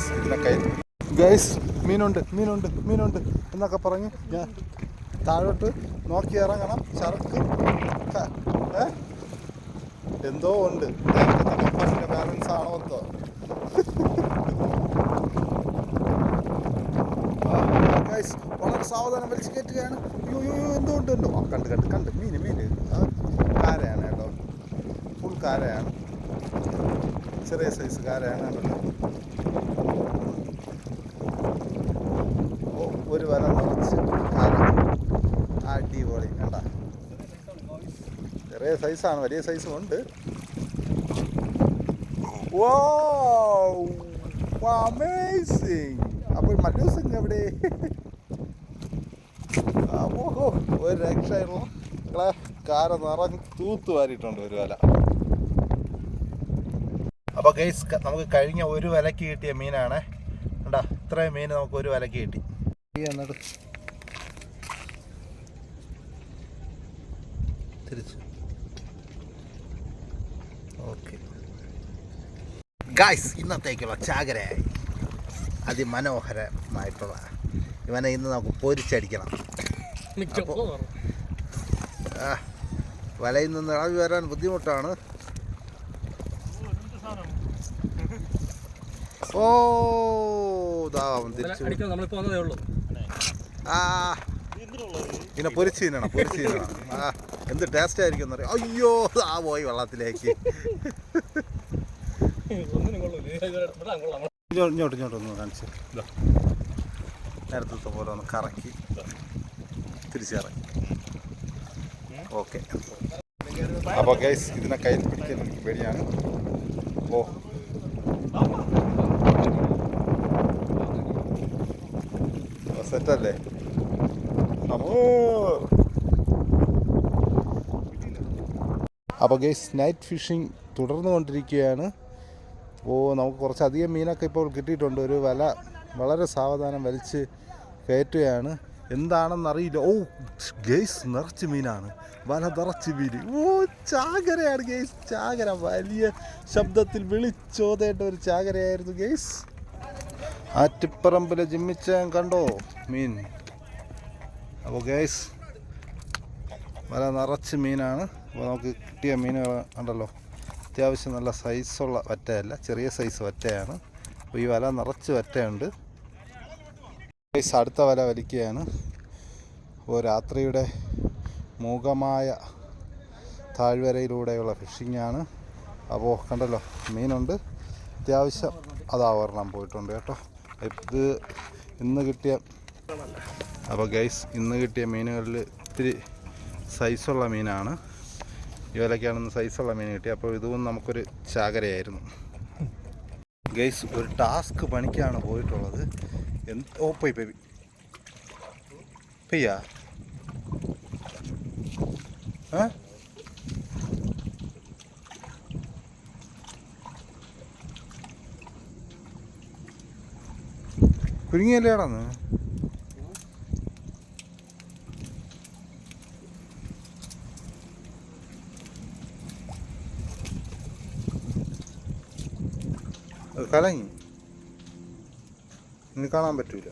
Guys ഇതിനൊക്കെ guys മീനുണ്ട് മീനുണ്ട് മീനുണ്ട് എന്നൊക്കെ പറഞ്ഞ് ഞാൻ താഴോട്ട് നോക്കി ഇറങ്ങണം. ചരക്ക്? എന്തോ ഉണ്ട്. ബാലൻസ് ആണോ എന്തോ? ഗൈസ് വളരെ സാവധാനം വലിച്ചു കയറ്റുകയാണ്. അയ്യോ എന്തോ ഉണ്ട് എന്തോ. കണ്ട് കണ്ട് കണ്ട്. മീന് മീന്. കാരയാണ് കേട്ടോ. ഫുൾ കാരയാണ്. ചെറിയ സൈസ് കാരയാണ് കേട്ടോ ഒരു വല നിറച്ച് കാര അടിപൊളി കണ്ട. ചെറിയ സൈസാണ് വലിയ സൈസും ഉണ്ട്. അപ്പോൾ മറ്റു സിംഗ് എവിടെ? ഓഹോ ഒരു രക്ഷ നിങ്ങളെ കാര നിറഞ്ഞ് തൂത്ത് വാരിയിട്ടുണ്ട് ഒരു വല അപ്പോൾ ഗൈസ് നമുക്ക് കഴിഞ്ഞ ഒരു വിലക്ക് കിട്ടിയ മീനാണ്. കണ്ടാ ഇത്രയും മീൻ നമുക്ക് ഒരു വിലക്ക് കിട്ടി. എന്നിട്ട് തിരിച്ചു. ഓക്കെ. ഗായ്സ് ഇന്നത്തേക്കുള്ള ചാകരയായി അതിമനോഹരമായിട്ടുള്ള ഇവനെ ഇന്ന് നമുക്ക് പൊരിച്ചടിക്കണം. ആ, വലയിൽ നിന്ന് ഇളവി വരാൻ ബുദ്ധിമുട്ടാണ്. ഓ ദാ അവൻ തിരിച്ചു. നമ്മളിപ്പോ വന്നതേ ഉള്ളൂ. ആ പിന്നെ പൊരിച്ച് തിന്നണം പൊരിച്ച് തിന്നണം. ആ എന്ത് ടേസ്റ്റ് ആയിരിക്കും എന്ന് എന്നറിയാം? അയ്യോ ആ പോയി വെള്ളത്തിലേക്ക്. ഇങ്ങോട്ട് ഇങ്ങോട്ട് ഒന്ന് കാണിച്ചു. നേരത്തെ പോലെ ഒന്ന് കറക്കി തിരിച്ചിറങ്ങി ഓക്കെ. അപ്പോൾ ഗൈസ് ഇതിനെ കയ്യിൽ പിടിക്കാൻ എനിക്ക് പേടിയാണ്. ഓ. അമോർ അപ്പോൾ ഗൈസ് നൈറ്റ് ഫിഷിംഗ് തുടർന്നു കൊണ്ടിരിക്കുകയാണ്. ഓ നമുക്ക് കുറച്ചധികം മീനൊക്കെ ഇപ്പോൾ കിട്ടിയിട്ടുണ്ട്. ഒരു വല വളരെ സാവധാനം വലിച്ച് കയറ്റുകയാണ്. എന്താണെന്നറിയില്ല. ഓ ഗേസ് നിറച്ച് മീനാണ്. വല നിറച്ച് മീൻ. ഓ ചാകരയാണ് ഗേസ് ചാകര വലിയ ശബ്ദത്തിൽ വിളിച്ചോതേണ്ട ഒരു ചാകരയായിരുന്നു ഗേസ് ആറ്റിപ്പറമ്പിലെ ജിമ്മിച്ചാൻ കണ്ടോ? മീൻ. അപ്പോൾ ഗേസ് വല നിറച്ച് മീനാണ്. അപ്പോൾ നമുക്ക് കിട്ടിയ മീനുകൾ ഉണ്ടല്ലോ. അത്യാവശ്യം നല്ല സൈസുള്ള വറ്റയല്ല ചെറിയ സൈസ് വറ്റയാണ്. അപ്പോൾ ഈ വല നിറച്ച് വറ്റയുണ്ട്. ഗൈസ് അടുത്ത വല വലിക്കുകയാണ്. അപ്പോൾ രാത്രിയുടെ മൂകമായ താഴ്വരയിലൂടെയുള്ള ഫിഷിങ്ങാണ് അപ്പോൾ കണ്ടല്ലോ മീനുണ്ട്. അത്യാവശ്യം അതാവരണം പോയിട്ടുണ്ട് കേട്ടോ. ഇത് ഇന്ന് കിട്ടിയ അപ്പോൾ ഗൈസ് ഇന്ന് കിട്ടിയ മീനുകളിൽ ഇത്തിരി സൈസുള്ള മീനാണ്. ഇവരൊക്കെയാണ് ഇന്ന് സൈസുള്ള മീൻ കിട്ടി അപ്പോൾ ഇതും നമുക്കൊരു ചാകരയായിരുന്നു. ഗൈസ് ഒരു ടാസ്ക് പണിക്കാണ് പോയിട്ടുള്ളത്. എന്ത് ഓ പോയി പോയി. പെയ്യാ? ഏ? കുരുങ്ങിയല്ലേ ആടാന്ന് അത് കലങ്ങി. ഇനി കാണാൻ പറ്റൂല.